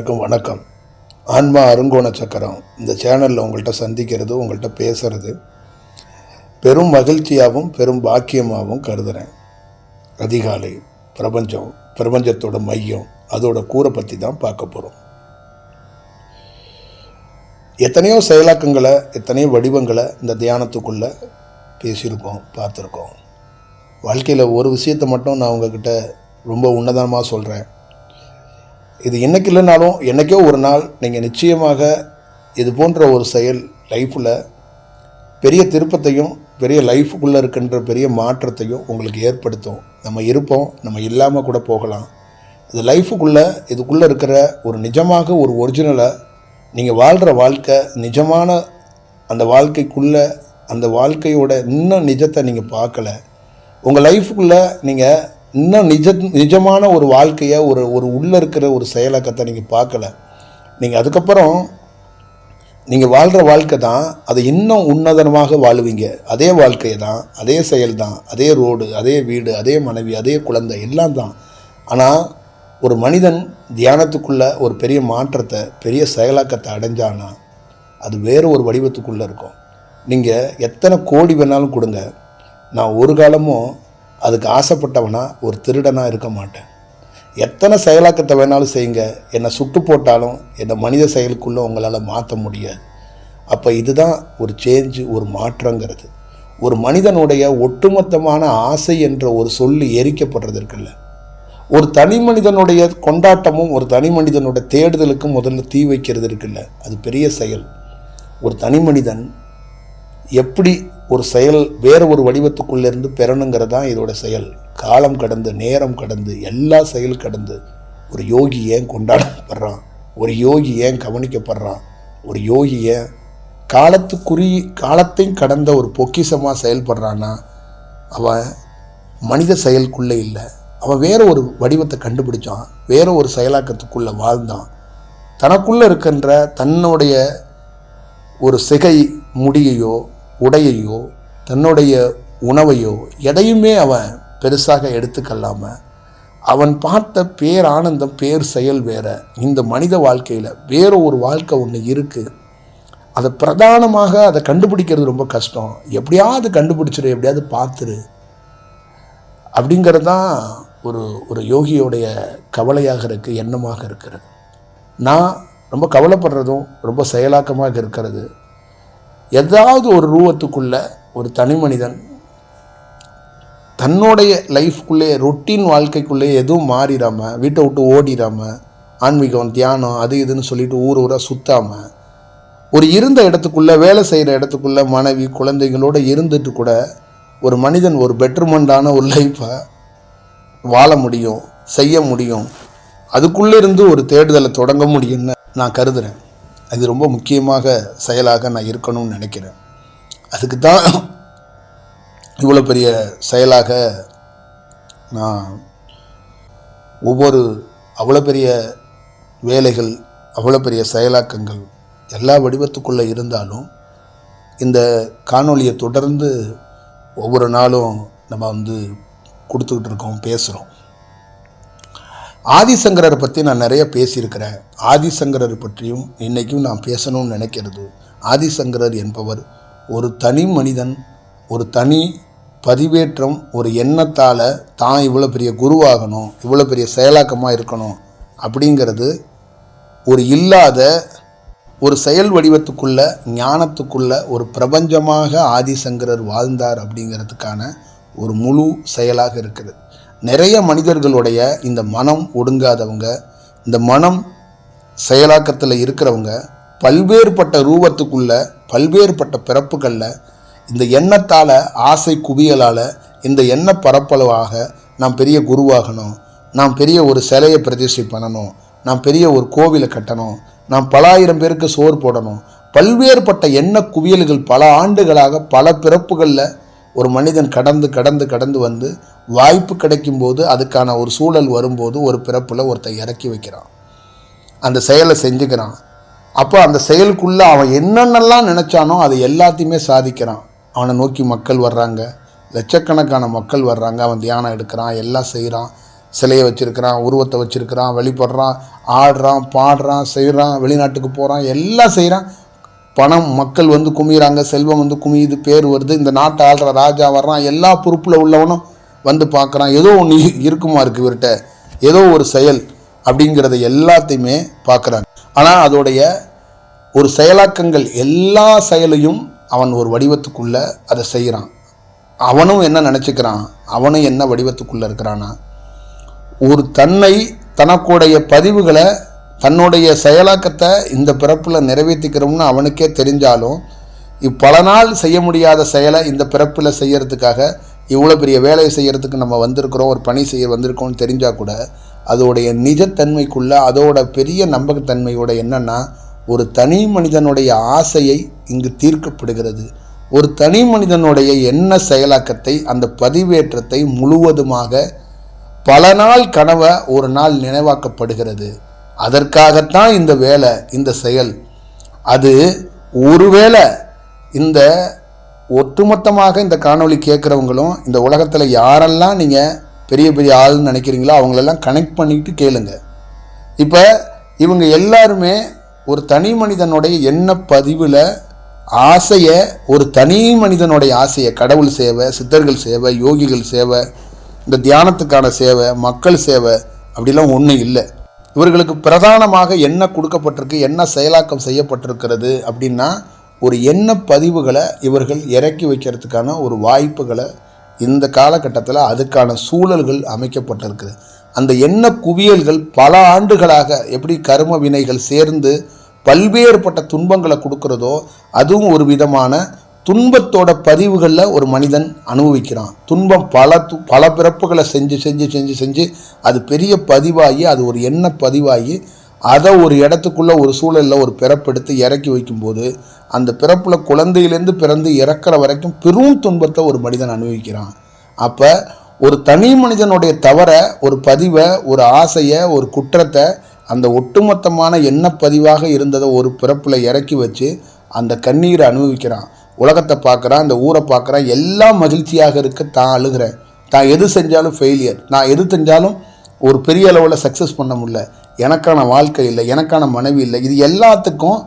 எல்லாருக்கும் வணக்கம். ஆன்மா அருங்கோண சக்கரம். இந்த சேனலில் உங்கள்கிட்ட சந்திக்கிறது உங்கள்கிட்ட பேசுறது பெரும் மகிழ்ச்சியாகவும் பெரும் பாக்கியமாகவும் கருதுகிறேன் அதிகாலை பிரபஞ்சம் பிரபஞ்சத்தோட மையம் அதோட கூரை பற்றி தான் பார்க்க போகிறோம் எத்தனையோ செயலாக்கங்களை எத்தனையோ வடிவங்களை இந்த தியானத்துக்குள்ளே பேசியிருக்கோம் பார்த்துருக்கோம். வாழ்க்கையில் ஒரு விஷயத்தை மட்டும் நான் உங்ககிட்ட ரொம்ப உன்னதமாக சொல்கிறேன் இது என்னைக்கு இல்லைனாலும் என்றைக்கோ ஒரு நாள் நீங்கள் நிச்சயமாக இது போன்ற ஒரு செயல் லைஃப்பில் பெரிய திருப்பத்தையும் பெரிய லைஃபுக்குள்ளே இருக்கின்ற பெரிய மாற்றத்தையும் உங்களுக்கு ஏற்படுத்தும். நம்ம இருப்போம் நம்ம இல்லாமல் கூட போகலாம். இது லைஃபுக்குள்ளே இதுக்குள்ளே இருக்கிற ஒரு நிஜமாக ஒரு ஒரிஜினலை நீங்கள் வாழ்கிற வாழ்க்கை நிஜமான அந்த வாழ்க்கைக்குள்ளே அந்த வாழ்க்கையோட இன்னும் நிஜத்தை நீங்கள் பார்க்கல. உங்கள் லைஃபுக்குள்ளே நீங்கள் இன்னும் நிஜ நிஜமான ஒரு வாழ்க்கையை ஒரு ஒரு உள்ளே இருக்கிற ஒரு செயலாக்கத்தை நீங்கள் பார்க்கல. நீங்கள் அதுக்கப்புறம் நீங்கள் வாழ்கிற வாழ்க்கை தான் அதை இன்னும் உன்னதனமாக வாழுவீங்க. அதே வாழ்க்கையை தான் அதே செயல் தான் அதே ரோடு அதே வீடு அதே மனைவி அதே குழந்தை எல்லாம் தான். ஆனால் ஒரு மனிதன் தியானத்துக்குள்ளே ஒரு பெரிய மாற்றத்தை பெரிய செயலாக்கத்தை அடைஞ்சானா அது வேறு ஒரு வடிவத்துக்குள்ளே இருக்கும். நீங்கள் எத்தனை கோடி வேணாலும் கொடுங்க. நான் ஒரு காலமும் அதுக்கு ஆசைப்பட்டவனா ஒரு திருடனாக இருக்க மாட்டேன். எத்தனை செயலாக்கத்தை வேணாலும் செய்யுங்க. என்னை சுட்டு போட்டாலும் என்னை மனித செயலுக்குள்ளே உங்களால் மாற்ற முடியாது. அப்போ இதுதான் ஒரு சேஞ்சு ஒரு மாற்றங்கிறது. ஒரு மனிதனுடைய ஒட்டுமொத்தமான ஆசை என்ற ஒரு சொல்லு எரிக்கப்படுறது இருக்குல்ல. ஒரு தனி மனிதனுடைய கொண்டாட்டமும் ஒரு தனி மனிதனுடைய தேடுதலுக்கும் முதல்ல தீ வைக்கிறது இருக்குல்ல. அது பெரிய செயல். ஒரு தனி மனிதன் எப்படி ஒரு செயல் வேற ஒரு வடிவத்துக்குள்ளேருந்து பெறணுங்கிறது தான் இதோட செயல். காலம் கடந்து நேரம் கடந்து எல்லா செயல் கடந்து. ஒரு யோகி ஏன் கொண்டாடப்படுறான்? ஒரு யோகி ஏன் கவனிக்கப்படுறான்? ஒரு யோகி ஏன் காலத்துக்குறி காலத்தையும் கடந்த ஒரு பொக்கிஷமாக செயல்படுறான்னா அவன் மனித செயலுக்குள்ளே இல்லை. அவன் வேற ஒரு வடிவத்தை கண்டுபிடிச்சான். வேற ஒரு செயலாக்கத்துக்குள்ளே வாழ்ந்தான். தனக்குள்ளே இருக்கின்ற தன்னுடைய ஒரு சிகை முடியையோ உடையையோ தன்னுடைய உணவையோ எதையுமே அவன் பெருசாக எடுத்துக்கல்லாமல் அவன் பார்த்த பேர் ஆனந்தம் பேர் செயல் வேற. இந்த மனித வாழ்க்கையில் வேற ஒரு வாழ்க்கை ஒன்று இருக்குது அதை பிரதானமாக அதை கண்டுபிடிக்கிறது ரொம்ப கஷ்டம். எப்படியாவது கண்டுபிடிச்சிரு எப்படியாவது பார்த்துரு. அப்படிங்கிறது தான் ஒரு ஒரு யோகியோடைய கவலையாக இருக்குது எண்ணமாக இருக்கிறது. நான் ரொம்ப கவலைப்படுறதும் ரொம்ப செயலாக்கமாக இருக்கிறது. ஏதாவது ஒரு ரூபத்துக்குள்ள ஒரு தனி மனிதன் தன்னுடைய லைஃப்குள்ளே ரொட்டீன் வாழ்க்கைக்குள்ளே எதுவும் மாறிடாமல் வீட்டை விட்டு ஓடிடாமல் ஆன்மீகம் தியானம் அது இதுன்னு சொல்லிட்டு ஊர் ஊராக சுத்தாமல் ஒரு இருந்த இடத்துக்குள்ளே வேலை செய்கிற இடத்துக்குள்ளே மனைவி குழந்தைகளோடு இருந்துட்டு கூட ஒரு மனிதன் ஒரு பெட்டர்மெண்டான ஒரு லைஃப்பை வாழ முடியும் செய்ய முடியும். அதுக்குள்ளே இருந்து ஒரு தேடுதலை தொடங்க முடியும்னு நான் கருதுகிறேன் அது ரொம்ப முக்கியமாக செயலாக நான் இருக்கணும்னு நினைக்கிறேன். அதுக்கு தான் இவ்வளோ பெரிய செயலாக நான் ஒவ்வொரு அவ்வளோ பெரிய வேலைகள் அவ்வளோ பெரிய செயலாக்கங்கள் எல்லா வடிவத்துக்குள்ளே இருந்தாலும் இந்த காணொலியை தொடர்ந்து ஒவ்வொரு நாளும் நம்ம வந்து கொடுத்துக்கிட்டு இருக்கோம் பேசுகிறோம் ஆதிசங்கரரை பற்றி நான் நிறைய பேசியிருக்கிறேன். ஆதிசங்கரர் பற்றியும் இன்றைக்கும் நான் பேசணும்னு நினைக்கிறது. ஆதிசங்கரர் என்பவர் ஒரு தனி மனிதன் ஒரு தனி பதிவேற்றம் ஒரு எண்ணத்தால் தான் இவ்வளோ பெரிய குருவாகணும் இவ்வளோ பெரிய செயலாக்கமாக இருக்கணும் அப்படிங்கிறது ஒரு இல்லாத ஒரு செயல் வடிவத்துக்குள்ள ஞானத்துக்குள்ள ஒரு பிரபஞ்சமாக ஆதிசங்கரர் வாழ்ந்தார் அப்படிங்கிறதுக்கான ஒரு முழு செயலாக இருக்குது. நிறைய மனிதர்களுடைய இந்த மனம் ஒடுங்காதவங்க இந்த மனம் செயலாக்கத்தில் இருக்கிறவங்க பல்வேறுபட்ட ரூபத்துக்குள்ள பல்வேறுபட்ட பிறப்புகளில் இந்த எண்ணத்தால் ஆசை குவியலால் இந்த எண்ண பரப்பளவாக நாம் பெரிய குருவாகணும். நாம் பெரிய ஒரு சிலையை பிரதிஷ்டை பண்ணணும். நாம் பெரிய ஒரு கோவிலை கட்டணும். நாம் பல ஆயிரம் பேருக்கு சோறு போடணும். பல்வேறுபட்ட எண்ண குவியல்கள் பல ஆண்டுகளாக பல பிறப்புகளில் ஒரு மனிதன் கடந்து கடந்து கடந்து வந்து வாய்ப்பு கிடைக்கும்போது அதுக்கான ஒரு சூழல் வரும்போது ஒரு பிறப்பில் ஒருத்தன் இறக்கி வைக்கிறான். அந்த செயலை செஞ்சுக்கிறான். அப்போ அந்த செயலுக்குள்ளே அவன் என்னென்னலாம் நினச்சானோ அதை எல்லாத்தையுமே சாதிக்கிறான். அவனை நோக்கி மக்கள் வர்றாங்க. லட்சக்கணக்கான மக்கள் வர்றாங்க. அவன் தியானம் எடுக்கிறான். எல்லாம் செய்கிறான். சிலையை வச்சுருக்கிறான். உருவத்தை வச்சுருக்கிறான். வழிபடுறான் ஆடுறான். பாடுறான். செய்கிறான். வெளிநாட்டுக்கு போகிறான் எல்லாம் செய்கிறான். பணம் மக்கள் வந்து குமிகிறாங்க செல்வம் வந்து குமியுது. பேர் வருது. இந்த நாட்டை ஆள்ற ராஜா வர்றான். எல்லா பொறுப்பில் உள்ளவனும் வந்து பார்க்குறான் ஏதோ ஒன்று இருக்குமா இருக்குது இவர்கிட்ட? ஏதோ ஒரு செயல் அப்படிங்கிறத எல்லாத்தையுமே பார்க்குறாங்க. ஆனால் அதோடைய ஒரு செயலாக்கங்கள் எல்லா செயலையும் அவன் ஒரு வடிவத்துக்குள்ளே அதை செய்கிறான். அவனும் என்ன நினச்சிக்கிறான்? அவனும் என்ன வடிவத்துக்குள்ளே இருக்கிறானா ஒரு தன்னை தனக்குடைய பதிவுகளை தன்னுடைய செயலாக்கத்தை இந்த பிறப்பில் நிறைவேற்றிக்கிறோம்னு அவனுக்கே தெரிஞ்சாலும் இப்பல நாள் செய்ய முடியாத செயலை இந்த பிறப்பில் செய்யறதுக்காக இவ்வளோ பெரிய வேலையை செய்கிறதுக்கு நம்ம வந்திருக்கிறோம் ஒரு பணி செய்ய வந்திருக்கோம்னு தெரிஞ்சால் கூட அதோடைய நிஜத்தன்மைக்குள்ளே அதோட பெரிய நம்பகத்தன்மையோட என்னென்னா ஒரு தனி மனிதனுடைய ஆசையை இங்கு தீர்க்கப்படுகிறது. ஒரு தனி மனிதனுடைய எண்ண செயலாக்கத்தை அந்த பதிவேற்றத்தை முழுவதுமாக பல நாள் கனவை ஒரு நாள் நினைவாக்கப்படுகிறது. அதற்காகத்தான் இந்த வேலை இந்த செயல். அது ஒருவேளை இந்த ஒட்டுமொத்தமாக இந்த காணொளி கேட்குறவங்களும் இந்த உலகத்தில் யாரெல்லாம் நீங்கள் பெரிய பெரிய ஆள்னு நினைக்கிறீங்களோ அவங்களெல்லாம் கனெக்ட் பண்ணிட்டு கேளுங்க. இப்போ இவங்க எல்லாருமே ஒரு தனி மனிதனுடைய எண்ண பதிவில் ஆசையை ஒரு தனி மனிதனுடைய ஆசையை கடவுள் சேவை சித்தர்கள் சேவை யோகிகள் சேவை இந்த தியானத்துக்கான சேவை மக்கள் சேவை அப்படிலாம் ஒன்றும் இல்லை. இவர்களுக்கு பிரதானமாக என்ன கொடுக்கப்பட்டிருக்கு என்ன செயலாக்கம் செய்யப்பட்டிருக்கிறது அப்படின்னா ஒரு எண்ண பதிவுகளை இவர்கள் இறக்கி வைக்கிறதுக்கான ஒரு வாய்ப்புகளை இந்த காலகட்டத்தில் அதுக்கான சூழல்கள் அமைக்கப்பட்டிருக்குது. அந்த எண்ண குவியல்கள் பல ஆண்டுகளாக எப்படி கரும வினைகள் சேர்ந்து பல்வேறுபட்ட துன்பங்களை கொடுக்குறதோ அதுவும் ஒரு விதமான துன்பத்தோட பதிவுகளில் ஒரு மனிதன் அனுபவிக்கிறான். துன்பம் பல து பல பிறப்புகளை செஞ்சு செஞ்சு செஞ்சு செஞ்சு அது பெரிய பதிவாகி அது ஒரு எண்ண பதிவாகி அதை ஒரு இடத்துக்குள்ளே ஒரு சூழலில் ஒரு பிறப்பெடுத்து இறக்கி வைக்கும்போது அந்த பிறப்பில் குழந்தையிலேருந்து பிறந்து இறக்கிற வரைக்கும் பெரும் துன்பத்தை ஒரு மனிதன் அனுபவிக்கிறான். அப்போ ஒரு தனி மனிதனுடைய தவறை ஒரு பதிவை ஒரு ஆசையை ஒரு குற்றத்தை அந்த ஒட்டுமொத்தமான எண்ணப்பதிவாக இருந்ததை ஒரு பிறப்பில் இறக்கி வச்சு அந்த கண்ணீரை அனுபவிக்கிறான். உலகத்தை பார்க்குறான் அந்த ஊரை பார்க்குறான் எல்லாம் மகிழ்ச்சியாக இருக்க தான் அழுகிறேன் தான் எது செஞ்சாலும் ஃபெயிலியர் நான் எது செஞ்சாலும் ஒரு பெரிய அளவில் சக்ஸஸ் பண்ண முடியல. எனக்கான வாழ்க்கை இல்லை எனக்கான மனைவி இல்லை. இது எல்லாத்துக்கும்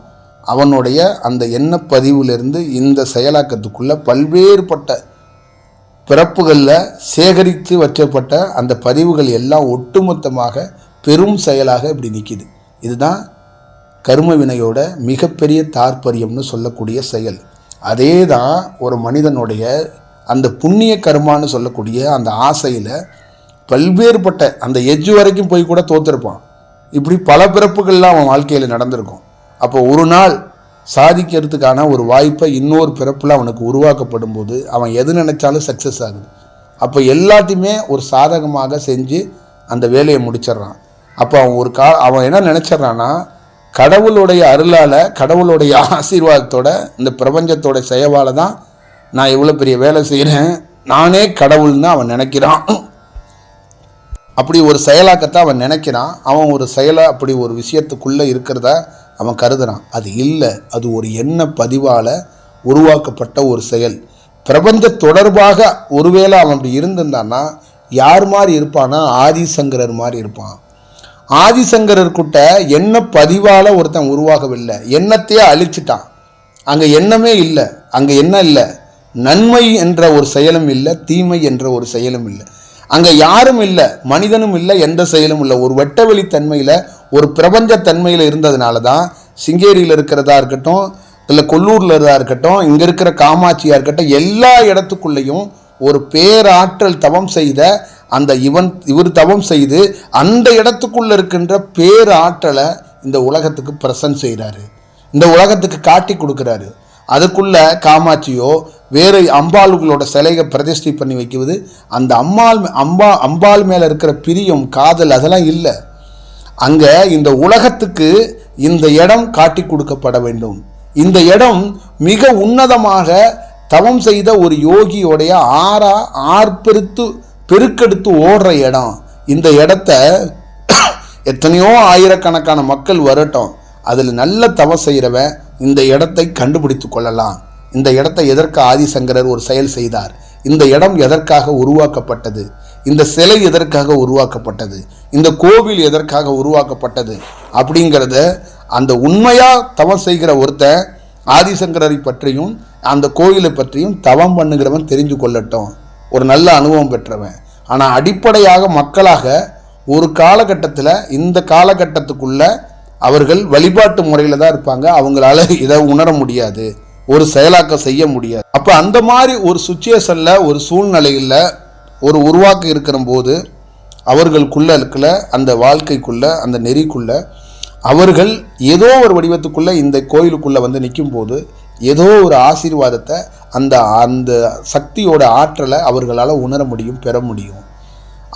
அவனுடைய அந்த எண்ணப்பதிவிலிருந்து இந்த செயலாக்கத்துக்குள்ள பல்வேறுபட்ட பிறப்புகளில் சேகரித்து வச்சப்பட்ட அந்த பதிவுகள் எல்லாம் ஒட்டுமொத்தமாக பெரும் செயலாக இப்படி நிற்கிது இதுதான் கர்ம வினையோட மிகப்பெரிய தாற்பயம்னு சொல்லக்கூடிய செயல். அதே தான் ஒரு மனிதனுடைய அந்த புண்ணிய கர்மான்னு சொல்லக்கூடிய அந்த ஆசையில் பல்வேறுபட்ட அந்த எஜ்ஜு வரைக்கும் போய் கூட தோத்துருப்பான். இப்படி பல பிறப்புகள்லாம் அவன் வாழ்க்கையில் நடந்திருக்கும். அப்போ ஒரு நாள் சாதிக்கிறதுக்கான ஒரு வாய்ப்பை இன்னொரு பிறப்பில் அவனுக்கு உருவாக்கப்படும் போது அவன் எது நினைச்சாலும் சக்ஸஸ் ஆகுது. அப்போ எல்லாத்தையுமே ஒரு சாதகமாக செஞ்சு அந்த வேலையை முடிச்சிடுறான். அப்போ அவன் ஒரு கா அவன் என்ன நினச்சிட்றான்னா கடவுளுடைய அருளால் கடவுளுடைய ஆசீர்வாதத்தோட இந்த பிரபஞ்சத்தோட செயவால் தான் நான் இவ்வளோ பெரிய வேலை செய்கிறேன். நானே கடவுள்னு அவன் நினைக்கிறான். அப்படி ஒரு செயலாக்கத்தை அவன் நினைக்கிறான். அவன் ஒரு செயலை அப்படி ஒரு விஷயத்துக்குள்ளே இருக்கிறத அவன் கருதுறான். அது இல்லை அது ஒரு எண்ண பதிவால் உருவாக்கப்பட்ட ஒரு செயல். பிரபஞ்ச தொடர்பாக ஒருவேளை அவன் அப்படி இருந்திருந்தான்னா யார் மாதிரி இருப்பான்னா ஆதிசங்கரர் மாதிரி இருப்பான். ஆதிசங்கரர்கிட்ட எண்ண பதிவால் ஒருத்தன் உருவாகவில்லை. எண்ணத்தையே அழிச்சிட்டான். அங்கே எண்ணமே இல்லை அங்கே என்ன இல்லை. நன்மை என்ற ஒரு செயலும் இல்லை தீமை என்ற ஒரு செயலும் இல்லை. அங்கே யாரும் இல்லை மனிதனும் இல்லை எந்த செயலும் இல்லை. ஒரு வெட்டவெளி தன்மையில் ஒரு பிரபஞ்ச தன்மையில் இருந்ததுனால தான் சிங்கேரியில் இருக்கிறதா இருக்கட்டும் இல்லை கொல்லூரில் இருக்கிறதா இருக்கட்டும் இங்கே இருக்கிற காமாட்சியாக இருக்கட்டும் எல்லா இடத்துக்குள்ளேயும் ஒரு பேராற்றல் தவம் செய்த அந்த இவன் இவர் தவம் செய்து அந்த இடத்துக்குள்ளே இருக்கின்ற பேராற்றலை இந்த உலகத்துக்கு பிரசன்ட் செய்கிறாரு இந்த உலகத்துக்கு காட்டி கொடுக்குறாரு. அதுக்குள்ள காமாட்சியோ வேறு அம்பாளுகளோட சிலையை பிரதிஷ்டை பண்ணி வைக்குவது அந்த அம்பாள் அம்பா அம்பாள் மேலே இருக்கிற பிரியம் காதல் அதெல்லாம் இல்லை. அங்கே இந்த உலகத்துக்கு இந்த இடம் காட்டி கொடுக்கப்பட வேண்டும். இந்த இடம் மிக உன்னதமாக தவம் செய்த ஒரு யோகியோடைய ஆறா ஆர்ப்பெருத்து பெருக்கெடுத்து ஓடுற இடம். இந்த இடத்த எத்தனையோ ஆயிரக்கணக்கான மக்கள் வரட்டும். அதில் நல்ல தவம் செய்கிறவன் இந்த இடத்தை கண்டுபிடித்து கொள்ளலாம். இந்த இடத்தை எதற்கு ஆதிசங்கரர் ஒரு செயல் செய்தார்? இந்த இடம் எதற்காக உருவாக்கப்பட்டது? இந்த சிலை எதற்காக உருவாக்கப்பட்டது? இந்த கோவில் எதற்காக உருவாக்கப்பட்டது? அப்படிங்கிறத அந்த உண்மையாக தவம் செய்கிற ஒருத்தன் ஆதிசங்கரரை பற்றியும் அந்த கோயிலை பற்றியும் தவம் பண்ணுகிறவன் தெரிஞ்சு கொள்ளட்டும். ஒரு நல்ல அனுபவம் பெற்றவன். ஆனால் அடிப்படையாக மக்களாக ஒரு காலகட்டத்தில் இந்த காலகட்டத்துக்குள்ள அவர்கள் வழிபாட்டு முறையில் தான் இருப்பாங்க. அவங்களால இதை உணர முடியாது. ஒரு செயலாக்கம் செய்ய முடியாது. அப்போ அந்த மாதிரி ஒரு சுச்சுவேஷனில் ஒரு சூழ்நிலையில் ஒரு உருவாக்கம் இருக்கிற போது அவர்களுக்குள்ள இருக்கிற அந்த வாழ்க்கைக்குள்ள அந்த நெறிக்குள்ள அவர்கள் ஏதோ ஒரு வடிவத்துக்குள்ளே இந்த கோயிலுக்குள்ளே வந்து நிற்கும் போது ஏதோ ஒரு ஆசீர்வாதத்தை அந்த அந்த சக்தியோட ஆற்றலை அவர்களால் உணர முடியும் பெற முடியும்.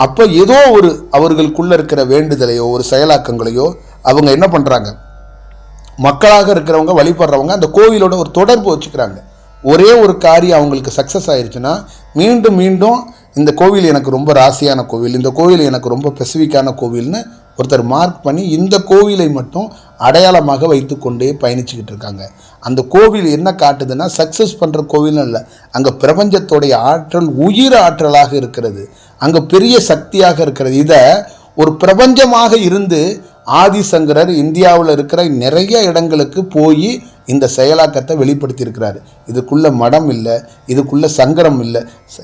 அப்போ ஏதோ ஒரு அவர்களுக்குள்ளே இருக்கிற வேண்டுதலையோ ஒரு செயலாக்கங்களையோ அவங்க என்ன பண்ணுறாங்க மக்களாக இருக்கிறவங்க வழிபடுறவங்க அந்த கோவிலோட ஒரு தொடர்பு வச்சுக்கிறாங்க. ஒரே ஒரு காரியம் அவங்களுக்கு சக்ஸஸ் ஆயிடுச்சுன்னா மீண்டும் மீண்டும் இந்த கோவில் எனக்கு ரொம்ப ராசியான கோவில். இந்த கோவில் எனக்கு ரொம்ப ஸ்பெசிஃபிக்கான கோவில்னு ஒருத்தர் மார்க் பண்ணி இந்த கோவிலை மட்டும் அடையாளமாக வைத்துக்கொண்டே பயணிச்சுக்கிட்டு இருக்காங்க. அந்த கோவில் என்ன காட்டுதுன்னா சக்ஸஸ் பண்ணுற கோவில்னு இல்லை அங்கே பிரபஞ்சத்தோடைய ஆற்றல் உயிர் ஆற்றலாக இருக்கிறது. அங்கே பெரிய சக்தியாக இருக்கிறது. இதை ஒரு பிரபஞ்சமாக இருந்து ஆதிசங்கரர் இந்தியாவில் இருக்கிற நிறைய இடங்களுக்கு போய் இந்த செயலாக்கத்தை வெளிப்படுத்தியிருக்கிறாரு. இதுக்குள்ளே மடம் இல்லை இதுக்குள்ளே சங்கரம் இல்லை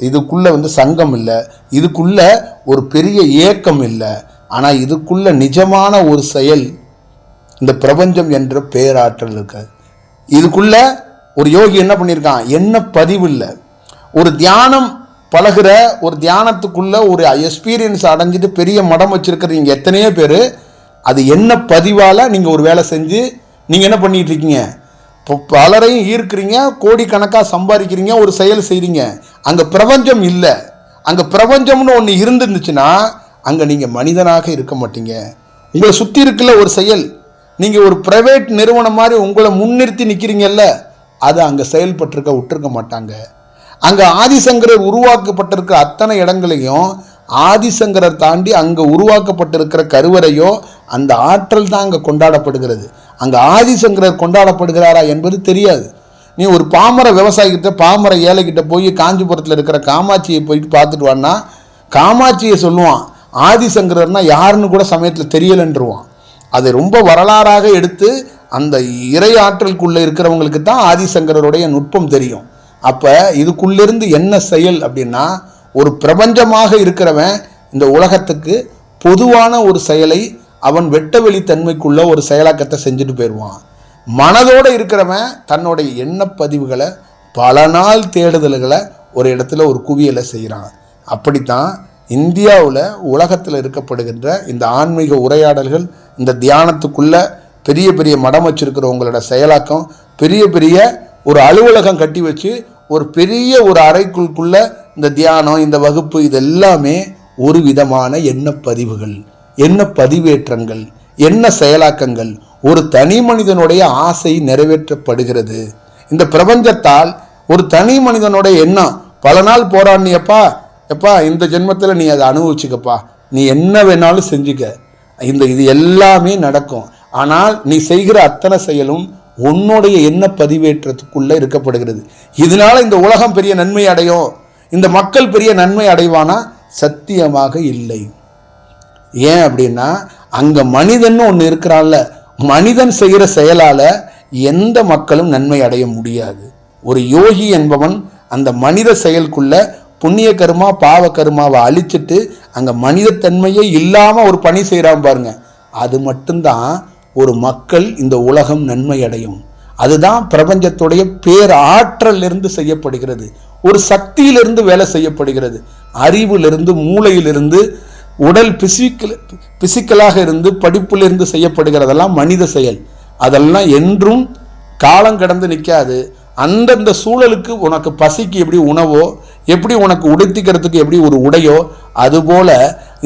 இதுக்குள்ளே வந்து சங்கம் இல்லை இதுக்குள்ள ஒரு பெரிய ஏக்கம் இல்லை. ஆனால் இதுக்குள்ளே நிஜமான ஒரு செயல் இந்த பிரபஞ்சம் என்ற பேராற்றல் இருக்காது. இதுக்குள்ள ஒரு யோகி என்ன பண்ணியிருக்கான்? என்ன பதிவு இல்லை. ஒரு தியானம் பழகுற ஒரு தியானத்துக்குள்ளே ஒரு எக்ஸ்பீரியன்ஸ் அடைஞ்சிட்டு பெரிய மடம் வச்சிருக்கிறீங்க எத்தனையோ பேர். அது என்ன பதிவால் நீங்கள் ஒரு வேலை செஞ்சு நீங்கள் என்ன பண்ணிட்டு இருக்கீங்க இப்போ பலரையும் ஈர்க்கிறீங்க கோடிக்கணக்காக சம்பாதிக்கிறீங்க ஒரு செயல் செய்கிறீங்க அங்கே பிரபஞ்சம் இல்லை. அங்கே பிரபஞ்சம்னு ஒன்று இருந்துருந்துச்சுன்னா அங்கே நீங்கள் மனிதனாக இருக்க மாட்டீங்க. உங்களை சுற்றி இருக்கல ஒரு செயல். நீங்கள் ஒரு ப்ரைவேட் நிறுவனம் மாதிரி உங்களை முன்னிறுத்தி நிற்கிறீங்கல்ல அது அங்கே செயல்பட்டிருக்க விட்டுருக்க மாட்டாங்க. அங்கே ஆதிசங்கரர் உருவாக்கப்பட்டிருக்கிற அத்தனை இடங்களையும் ஆதிசங்கரர் தாண்டி அங்கே உருவாக்கப்பட்டிருக்கிற கருவறையோ அந்த ஆற்றல் தான் அங்கே கொண்டாடப்படுகிறது. அங்கே ஆதிசங்கரர் கொண்டாடப்படுகிறாரா என்பது தெரியாது. நீ ஒரு பாமர விவசாயிகிட்ட பாமர ஏழைக்கிட்ட போய் காஞ்சிபுரத்தில் இருக்கிற காமாட்சியை போயிட்டு பார்த்துட்டு வான்னா காமாட்சியை சொல்லுவான் ஆதிசங்கரர்னா யாருன்னு கூட சமயத்தில் தெரியலன்றுவான். அதை ரொம்ப வரலாறாக எடுத்து அந்த இறை ஆற்றலுக்குள்ளே இருக்கிறவங்களுக்கு தான் ஆதிசங்கரருடைய நுட்பம் தெரியும். அப்போ இதுக்குள்ளிருந்து என்ன செயல் அப்படின்னா ஒரு பிரபஞ்சமாக இருக்கிறவன் இந்த உலகத்துக்கு பொதுவான ஒரு செயலை அவன் வெட்டவெளி தன்மைக்குள்ள ஒரு செயலாக்கத்தை செஞ்சுட்டு போயிடுவான் மனதோடு இருக்கிறவன் தன்னுடைய எண்ணப்பதிவுகளை பல நாள் தேடுதல்களை ஒரு இடத்துல ஒரு குவியலை செய்கிறான் அப்படித்தான் இந்தியாவில் உலகத்தில் இருக்கப்படுகின்ற இந்த ஆன்மீக உரையாடல்கள் இந்த தியானத்துக்குள்ள பெரிய பெரிய மடம் வச்சிருக்கிறவங்களோட செயலாக்கம் பெரிய பெரிய ஒரு அலுவலகம் கட்டி வச்சு ஒரு பெரிய ஒரு அறைக்குள்குள்ள இந்த தியானம் இந்த வகுப்பு இது எல்லாமே ஒரு விதமான எண்ணப்பதிவுகள். என்ன பதிவேற்றங்கள் என்ன செயலாக்கங்கள் ஒரு தனி மனிதனுடைய ஆசை நிறைவேற்றப்படுகிறது. இந்த பிரபஞ்சத்தால் ஒரு தனி மனிதனுடைய எண்ணம் பல நாள் போராடினியப்பா எப்பா இந்த ஜென்மத்தில் நீ அதை அனுபவிச்சுக்கப்பா. நீ என்ன வேணாலும் செஞ்சுக்க. இந்த இது எல்லாமே நடக்கும். ஆனால் நீ செய்கிற அத்தனை செயலும் உன்னுடைய எண்ண பதிவேற்றத்துக்குள்ளே இருக்கப்படுகிறது இதனால இந்த உலகம் பெரிய நன்மை அடையும். இந்த மக்கள் பெரிய நன்மை அடைவானா? சத்தியமாக இல்லை. ஏன் அப்படின்னா அங்கே மனிதன் ஒன்று இருக்கிறான்ல மனிதன் செய்கிற செயலால் எந்த மக்களும் நன்மை அடைய முடியாது. ஒரு யோகி என்பவன் அந்த மனித செயலுக்குள்ள புண்ணிய கருமா பாவ கருமாவை அழிச்சிட்டு அங்கே மனிதத்தன்மையே இல்லாமல் ஒரு பணி செய்கிறான் பாருங்க. அது மட்டும்தான் ஒரு மக்கள் இந்த உலகம் நன்மை அடையும். அதுதான் பிரபஞ்சத்துடைய பேராற்றலிருந்து செய்யப்படுகிறது. ஒரு சக்தியிலிருந்து வேலை செய்யப்படுகிறது. அறிவிலிருந்து மூளையிலிருந்து உடல் பிசிக்கல் பிசிக்கலாக இருந்து படிப்பிலிருந்து செய்யப்படுகிறதெல்லாம் மனித செயல். அதெல்லாம் என்றும் காலம் கடந்து நிற்காது அந்தந்த சூழலுக்கு உனக்கு பசிக்கு எப்படி உணவோ எப்படி உனக்கு உடுத்திக்கிறதுக்கு எப்படி ஒரு உடையோ அதுபோல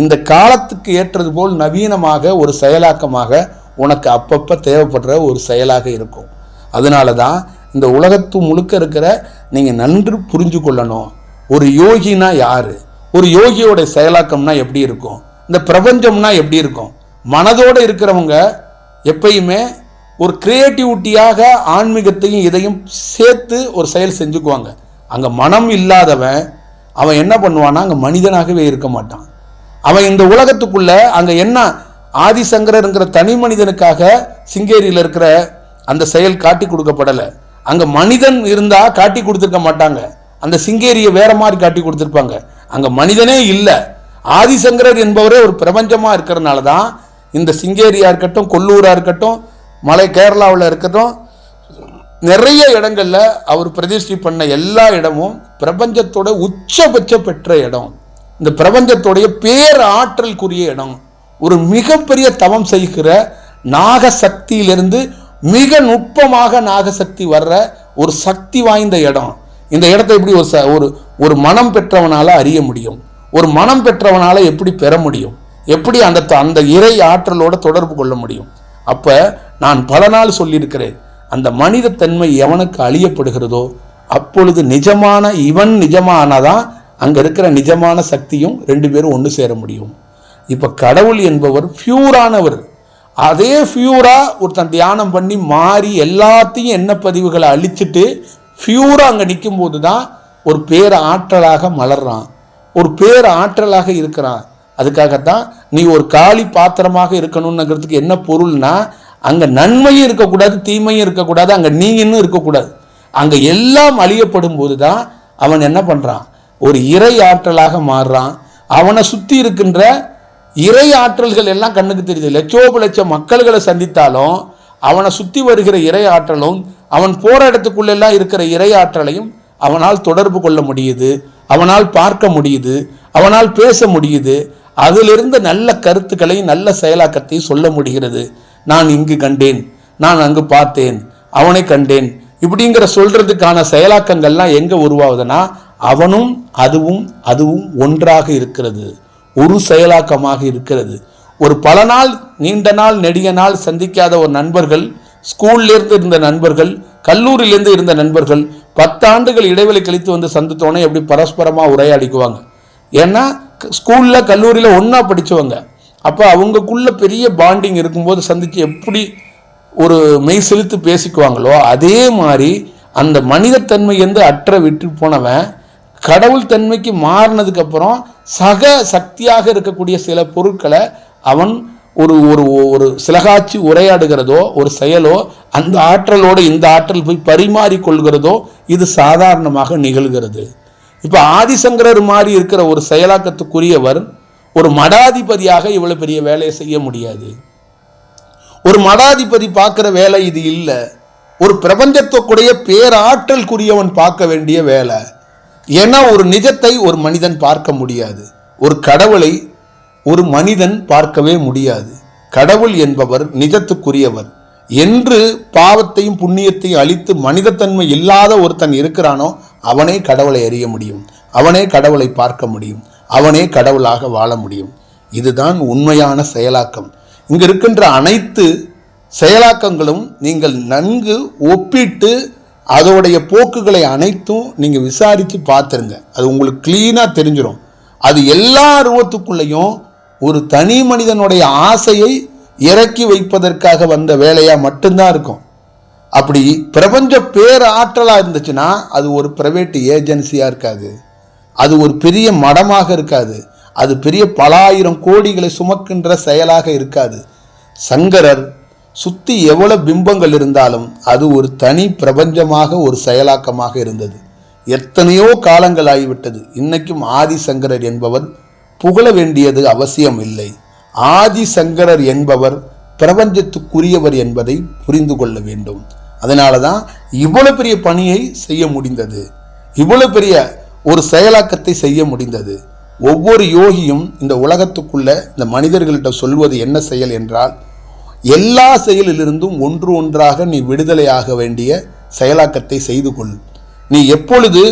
இந்த காலத்துக்கு ஏற்றது போல் நவீனமாக ஒரு செயலாக்கமாக உனக்கு அப்பப்போ தேவைப்படுற ஒரு செயலாக இருக்கும். அதனால தான் இந்த உலகத்து முழுக்க இருக்கிற நீங்கள் நன்று புரிஞ்சு கொள்ளணும். ஒரு யோகினா யாரு? ஒரு யோகியோட செயலாக்கம்னா எப்படி இருக்கும்? இந்த பிரபஞ்சம்னா எப்படி இருக்கும்? மனதோடு இருக்கிறவங்க எப்பயுமே ஒரு கிரியேட்டிவிட்டியாக ஆன்மீகத்தையும் இதையும் சேர்த்து ஒரு செயல் செஞ்சுக்குவாங்க. அங்கே மனம் இல்லாதவன் அவன் என்ன பண்ணுவான்னா அங்கே மனிதனாகவே இருக்க மாட்டான். அவன் இந்த உலகத்துக்குள்ள அங்கே என்ன ஆதிசங்கரங்கிற தனி மனிதனுக்காக சிங்கேரியில் இருக்கிற அந்த செயல் காட்டி கொடுக்கப்படலை. அங்கே மனிதன் இருந்தால் காட்டி கொடுத்துருக்க மாட்டாங்க. அந்த சிங்கேரியை வேற மாதிரி காட்டி கொடுத்துருப்பாங்க. அங்கே மனிதனே இல்லை. ஆதிசங்கரர் என்பவரே ஒரு பிரபஞ்சமாக இருக்கிறனால தான் இந்த சிங்கேரியாக இருக்கட்டும் கொல்லூராக இருக்கட்டும் மலை கேரளாவில் இருக்கட்டும் நிறைய இடங்களில் அவர் பிரதிஷ்டி பண்ண எல்லா இடமும் பிரபஞ்சத்தோட உச்சபட்ச பெற்ற இடம். இந்த பிரபஞ்சத்தோடைய பேர் ஆற்றல்குரிய இடம். ஒரு மிகப்பெரிய தவம் செய்கிற நாகசக்தியிலிருந்து மிக நுட்பமாக நாகசக்தி வர்ற ஒரு சக்தி வாய்ந்த இடம். இந்த இடத்தை எப்படி ஒரு ச- ஒரு ஒரு மனம் பெற்றவனால் அறிய முடியும். ஒரு மனம் பெற்றவனால் எப்படி பெற முடியும்? எப்படி அந்த த- அந்த இறை ஆற்றலோட தொடர்பு கொள்ள முடியும்? அப்போ நான் பல நாள் சொல்லியிருக்கிறேன் அந்த மனிதத்தன்மை எவனுக்கு அழியப்படுகிறதோ அப்பொழுது நிஜமான இவன் நிஜமானதான் அங்கே இருக்கிற நிஜமான சக்தியும் ரெண்டு பேரும் ஒன்று சேர முடியும். இப்போ கடவுள் என்பவர் பியூரானவர் அதே ஃபியூராக ஒருத்தன் தியானம் பண்ணி மாறி எல்லாத்தையும் எண்ண பதிவுகளை அழிச்சிட்டு ஃபியூராக அங்கே நிற்கும் போது தான் ஒரு பேர் ஆற்றலாக மலர்றான். ஒரு பேர் ஆற்றலாக இருக்கிறான். அதுக்காகத்தான் நீ ஒரு காலி பாத்திரமாக இருக்கணும்னுங்கிறதுக்கு என்ன பொருள்னா அங்கே நன்மையும் இருக்கக்கூடாது தீமையும் இருக்கக்கூடாது அங்கே நீங்கன்னு இருக்கக்கூடாது. அங்கே எல்லாம் அழியப்படும் போது தான் அவன் என்ன பண்ணுறான் ஒரு இறை ஆற்றலாக மாறுறான். அவனை சுற்றி இருக்கின்ற இறை ஆற்றல்கள் எல்லாம் கண்ணுக்கு தெரியுது. லட்சோப லட்சம் மக்கள்களை சந்தித்தாலும் அவனை சுற்றி வருகிற இறை ஆற்றலும் அவன் போராட்டத்துக்குள்ளெல்லாம் இருக்கிற இறை ஆற்றலையும் அவனால் தொடர்பு கொள்ள முடியுது அவனால் பார்க்க முடியுது அவனால் பேச முடியுது அதிலிருந்து நல்ல கருத்துக்களை நல்ல செயலாக்கத்தை சொல்ல முடிகிறது. நான் இங்கு கண்டேன் நான் அங்கு பார்த்தேன் அவனை கண்டேன். இப்படிங்கிற சொல்றதுக்கான செயலாக்கங்கள்லாம் எங்க உருவாகுதுன்னா அவனும் அதுவும் அதுவும் ஒன்றாக இருக்கிறது. ஒரு செயலாக்கமாக இருக்கிறது. ஒரு பல நாள் நீண்ட நாள் நெடிய நாள் சந்திக்காத ஒரு நண்பர்கள் ஸ்கூல்லேருந்து இருந்த நண்பர்கள் கல்லூரியிலேருந்து இருந்த நண்பர்கள் பத்தாண்டுகள் இடைவெளி கழித்து வந்து சந்தித்தோடனே எப்படி பரஸ்பரமாக உரையாடிக்குவாங்க. ஏன்னா ஸ்கூலில் கல்லூரியில் ஒன்றா படித்தவங்க படிச்சவங்க. அப்போ அவங்கக்குள்ள பெரிய பாண்டிங் இருக்கும்போது சந்தித்து எப்படி ஒரு மெய் செலுத்து பேசிக்குவாங்களோ அதே மாதிரி அந்த மனிதத்தன்மை வந்து அற்ற விட்டு போனவன் கடவுள் தன்மைக்கு மாறினதுக்கப்புறம் சக சக்தியாக இருக்கக்கூடிய சில பொருட்களை அவன் ஒரு ஒரு ஒரு சிலகாட்சி உரையாடுகிறதோ ஒரு செயலோ அந்த ஆற்றலோடு இந்த ஆற்றல் போய் பரிமாறிக்கொள்கிறதோ இது சாதாரணமாக நிகழ்கிறது. இப்போ ஆதிசங்கரர் மாதிரி இருக்கிற ஒரு செயலாக்கத்துக்குரியவர் ஒரு மடாதிபதியாக இவ்வளோ பெரிய வேலையை செய்ய முடியாது. ஒரு மடாதிபதி பார்க்குற வேலை இது இல்லை. ஒரு பிரபஞ்சத்துக்குடைய பேராற்றல்குரியவன் பார்க்க வேண்டிய வேலை. ஏன்னா ஒரு நிஜத்தை ஒரு மனிதன் பார்க்க முடியாது. ஒரு கடவுளை ஒரு மனிதன் பார்க்கவே முடியாது. கடவுள் என்பவர் நிஜத்துக்குரியவர். என்று பாவத்தையும் புண்ணியத்தையும் அழித்து மனிதத்தன்மை இல்லாத ஒருத்தன் இருக்கிறானோ அவனே கடவுளை அறிய முடியும். அவனே கடவுளை பார்க்க முடியும். அவனே கடவுளாக வாழ முடியும். இதுதான் உண்மையான செயலாக்கம். இங்கு இருக்கின்ற அனைத்து செயலாக்கங்களும் நீங்கள் நன்கு ஒப்பிட்டு அதோடைய போக்குகளை அனைத்தும் நீங்கள் விசாரித்து பார்த்துருங்க. அது உங்களுக்கு க்ளீனாக தெரிஞ்சிடும் அது எல்லா அருவத்துக்குள்ளேயும் ஒரு தனி மனிதனுடைய ஆசையை இறக்கி வைப்பதற்காக வந்த வேலையாக மட்டும்தான் இருக்கும். அப்படி பிரபஞ்ச பேர் ஆற்றலாக இருந்துச்சுன்னா அது ஒரு பிரைவேட் ஏஜென்சியாக இருக்காது. அது ஒரு பெரிய மடமாக இருக்காது. அது பெரிய பல ஆயிரம் கோடிகளை சுமக்கின்ற செயலாக இருக்காது. சங்கரர் சுற்றி எவ்வளவு பிம்பங்கள் இருந்தாலும் அது ஒரு தனி பிரபஞ்சமாக ஒரு செயலாக்கமாக இருந்தது. எத்தனையோ காலங்கள் ஆகிவிட்டது. இன்னைக்கும் ஆதிசங்கரர் என்பவர் புகழ வேண்டியது அவசியம் இல்லை ஆதிசங்கரர் என்பவர் பிரபஞ்சத்துக்குரியவர் என்பதை புரிந்து கொள்ள வேண்டும். அதனால தான் இவ்வளவு பெரிய பணியை செய்ய முடிந்தது. இவ்வளோ பெரிய ஒரு செயலாக்கத்தை செய்ய முடிந்தது. ஒவ்வொரு யோகியும் இந்த உலகத்துக்குள்ள இந்த மனிதர்கள்ட்ட சொல்வது என்ன செயல் என்றால் எல்லா செயலிலிருந்தும் ஒன்று ஒன்றாக நீ விடுதலையாக வேண்டிய செயலாக்கத்தை செய்து கொள். நீ எப்பொழுது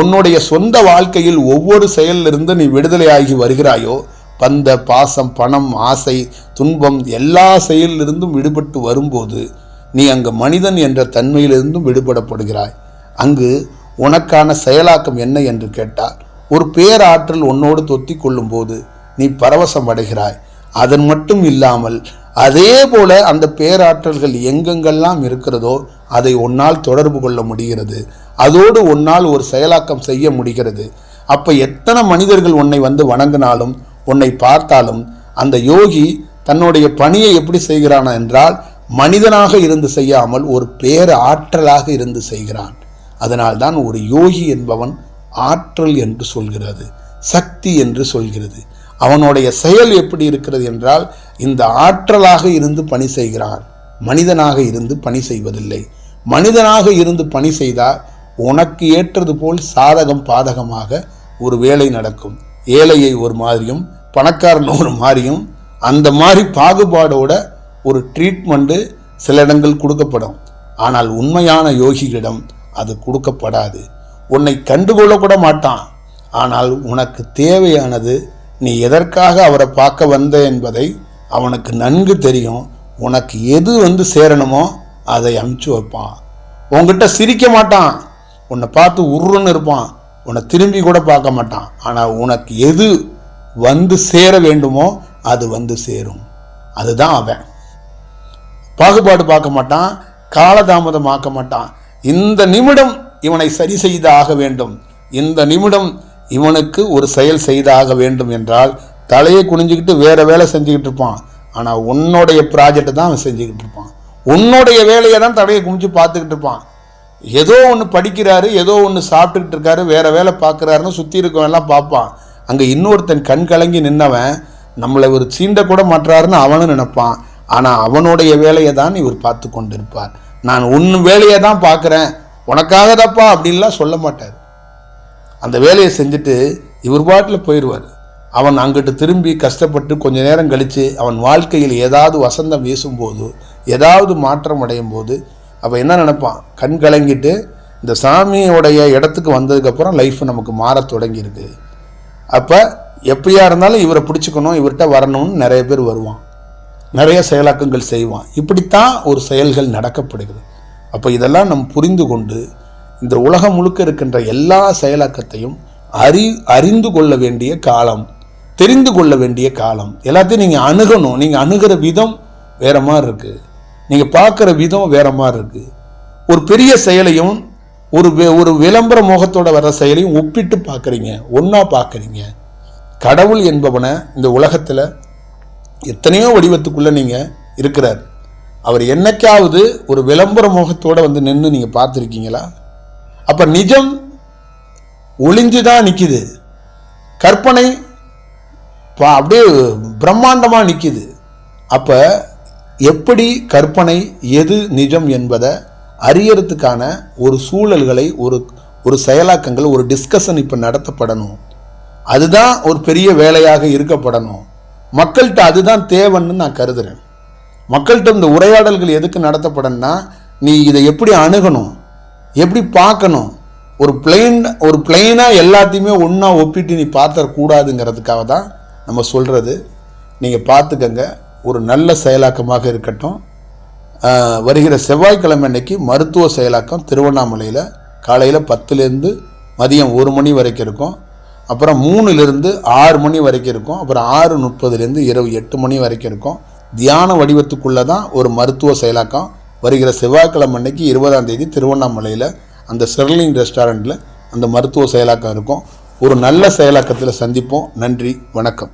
உன்னுடைய சொந்த வாழ்க்கையில் ஒவ்வொரு செயலிலிருந்து நீ விடுதலையாகி வருகிறாயோ பந்த பாசம் பணம் ஆசை துன்பம் எல்லா செயலிலிருந்தும் விடுபட்டு வரும்போது நீ அங்கு மனிதன் என்ற தன்மையிலிருந்தும் விடுபடப்படுகிறாய். அங்கு உனக்கான செயலாக்கம் என்ன என்று கேட்டால் ஒரு பேராற்றல் உன்னோடு தொத்தி கொள்ளும்போது நீ பரவசம் அடைகிறாய். அதன் மட்டும் இல்லாமல் அதே போல அந்த பேராற்றல்கள் எங்கெங்கெல்லாம் இருக்கிறதோ அதை உன்னால் தொடர்பு கொள்ள முடிகிறது. அதோடு உன்னால் ஒரு செயலாக்கம் செய்ய முடிகிறது. அப்போ எத்தனை மனிதர்கள் உன்னை வந்து வணங்கினாலும் உன்னை பார்த்தாலும் அந்த யோகி தன்னுடைய பணியை எப்படி செய்கிறான் என்றால் மனிதனாக இருந்து செய்யாமல் ஒரு பேர ஆற்றலாக இருந்து செய்கிறான். அதனால்தான் ஒரு யோகி என்பவன் ஆற்றல் என்று சொல்கிறது சக்தி என்று சொல்கிறது. அவனுடைய செயல் எப்படி இருக்கிறது என்றால் இந்த ஆற்றலாக இருந்து பணி செய்கிறான். மனிதனாக இருந்து பணி செய்வதில்லை. மனிதனாக இருந்து பணி செய்தால் உனக்கு ஏற்றது போல் சாதகம் பாதகமாக ஒரு வேலை நடக்கும். ஏழையை ஒரு மாதிரியும் பணக்காரன் ஒரு மாதிரியும் அந்த மாதிரி பாகுபாடோட ஒரு ட்ரீட்மெண்ட்டு சில இடங்கள் கொடுக்கப்படும். ஆனால் உண்மையான யோகிகளிடம் அது கொடுக்கப்படாது. உன்னை கண்டுகொள்ள கூட மாட்டான். ஆனால் உனக்கு தேவையானது நீ எதற்காக அவரை பார்க்க வந்த என்பதை அவனுக்கு நன்கு தெரியும். உனக்கு எது வந்து சேரணுமோ அதை அமுச்சு வைப்பான். உன்கிட்ட சிரிக்க மாட்டான். உன்னை பார்த்து உருன்னு இருப்பான். உன்னை திரும்பி கூட பார்க்க மாட்டான். ஆனால் உனக்கு எது வந்து சேர வேண்டுமோ அது வந்து சேரும். அதுதான் அவன். பாகுபாடு பார்க்க மாட்டான். காலதாமதம் ஆக்க மாட்டான். இந்த நிமிடம் இவனை சரி செய்து ஆக வேண்டும். இந்த நிமிடம் இவனுக்கு ஒரு செயல் செய்தாக வேண்டும் என்றால் தலையை குனிஞ்சுக்கிட்டு வேற வேலை செஞ்சுக்கிட்டு இருப்பான். ஆனால் உன்னுடைய ப்ராஜெக்டை தான் அவன் செஞ்சுக்கிட்டு இருப்பான். உன்னுடைய வேலையை தான் தலையை குனிஞ்சு பார்த்துக்கிட்டு இருப்பான். ஏதோ ஒன்று படிக்கிறாரு ஏதோ ஒன்று சாப்பிட்டுக்கிட்டு இருக்காரு வேற வேலை பார்க்குறாருன்னு சுற்றி இருக்கவன் எல்லாம் பார்ப்பான். அங்கே இன்னொருத்தன் கண் கலங்கி நின்னவன் நம்மளை ஒரு சீண்ட கூட மாற்றாருன்னு அவனும் நினைப்பான். ஆனால் அவனுடைய வேலையை தான் இவர் பார்த்து கொண்டிருப்பார். நான் உன் வேலையை தான் பார்க்குறேன். உனக்காக தப்பா அப்படின்லாம் சொல்ல மாட்டார். அந்த வேலையை செஞ்சுட்டு இவர் பாட்டில் போயிடுவார் அவன் அங்கிட்டு திரும்பி கஷ்டப்பட்டு கொஞ்ச நேரம் கழித்து அவன் வாழ்க்கையில் ஏதாவது வசந்தம் வீசும்போது ஏதாவது மாற்றம் அடையும் போது அவன் என்ன நினப்பான்? கண் கலங்கிட்டு இந்த சாமியோடைய இடத்துக்கு வந்ததுக்கப்புறம் லைஃப் நமக்கு மாற தொடங்கியிருக்கு. அப்போ எப்படியா இருந்தாலும் இவரை பிடிச்சிக்கணும் இவர்கிட்ட வரணும்னு நிறைய பேர் வருவான். நிறைய செயலாக்கங்கள் செய்வான். இப்படித்தான் ஒரு செயல்கள் நடக்கப்படுகிறது. அப்போ இதெல்லாம் நம் புரிந்து கொண்டு இந்த உலகம் முழுக்க இருக்கின்ற எல்லா செயலாக்கத்தையும் அறி அறிந்து கொள்ள வேண்டிய காலம் தெரிந்து கொள்ள வேண்டிய காலம். எல்லாத்தையும் நீங்கள் அணுகணும். நீங்கள் அணுகிற விதம் வேற மாதிரி இருக்குது நீங்கள் பார்க்குற விதம் வேற மாதிரி இருக்குது ஒரு பெரிய செயலையும் ஒரு ஒரு விளம்பர முகத்தோட வர செயலையும் ஒப்பிட்டு பார்க்குறீங்க. ஒன்றா பார்க்குறீங்க. கடவுள் என்பவனை இந்த உலகத்தில் எத்தனையோ வடிவத்துக்குள்ளே நீங்கள் இருக்கிறார். அவர் என்னைக்காவது ஒரு விளம்பர மோகத்தோடு வந்து நின்று நீங்கள் பார்த்துருக்கீங்களா? அப்போ நிஜம் ஒளிஞ்சு தான் நிற்கிது கற்பனை அப்படியே பிரம்மாண்டமாக நிற்கிது அப்போ எப்படி கற்பனை எது நிஜம் என்பதை அறியறதுக்கான ஒரு சூழல்களை ஒரு ஒரு செயலாக்கங்கள் ஒரு டிஸ்கஷன் இப்போ நடத்தப்படணும். அதுதான் ஒரு பெரிய வேலையாக இருக்கப்படணும். மக்கள்கிட்ட அதுதான் தேவைன்னு நான் கருதுகிறேன் மக்கள்கிட்ட இந்த உரையாடல்கள் எதுக்கு நடத்தப்படணும்னா நீ இதை எப்படி அணுகணும்? எப்படி பார்க்கணும்? ஒரு பிளெயின் ஒரு பிளெயினாக எல்லாத்தையுமே ஒன்றா ஒப்பிட்டு நீ பார்த்துடக்கூடாதுங்கிறதுக்காக தான் நம்ம சொல்கிறது நீங்கள் பார்த்துக்கங்க. ஒரு நல்ல செயலாக்கமாக இருக்கட்டும். வருகிற செவ்வாய்க்கிழமை அன்னைக்கு மருத்துவ செயலாக்கம் திருவண்ணாமலையில் காலையில் பத்துலேருந்து மதியம் ஒரு மணி வரைக்கும் இருக்கும். அப்புறம் மூணுலேருந்து ஆறு மணி வரைக்கும் இருக்கும். அப்புறம் ஆறு முப்பதுலேருந்து இரவு எட்டு மணி வரைக்கும் இருக்கும். தியான வடிவத்துக்குள்ளே தான் ஒரு மருத்துவ செயலாக்கம் வருகிற செவ்வாய்க்கிழமை அன்னைக்கு இருபதாம் தேதி திருவண்ணாமலையில் அந்த செர்லிங் ரெஸ்டாரண்ட்டில் அந்த மருத்துவ செயலாக்கம் இருக்கும். ஒரு நல்ல செயலாக்கத்தில் சந்திப்போம். நன்றி. வணக்கம்.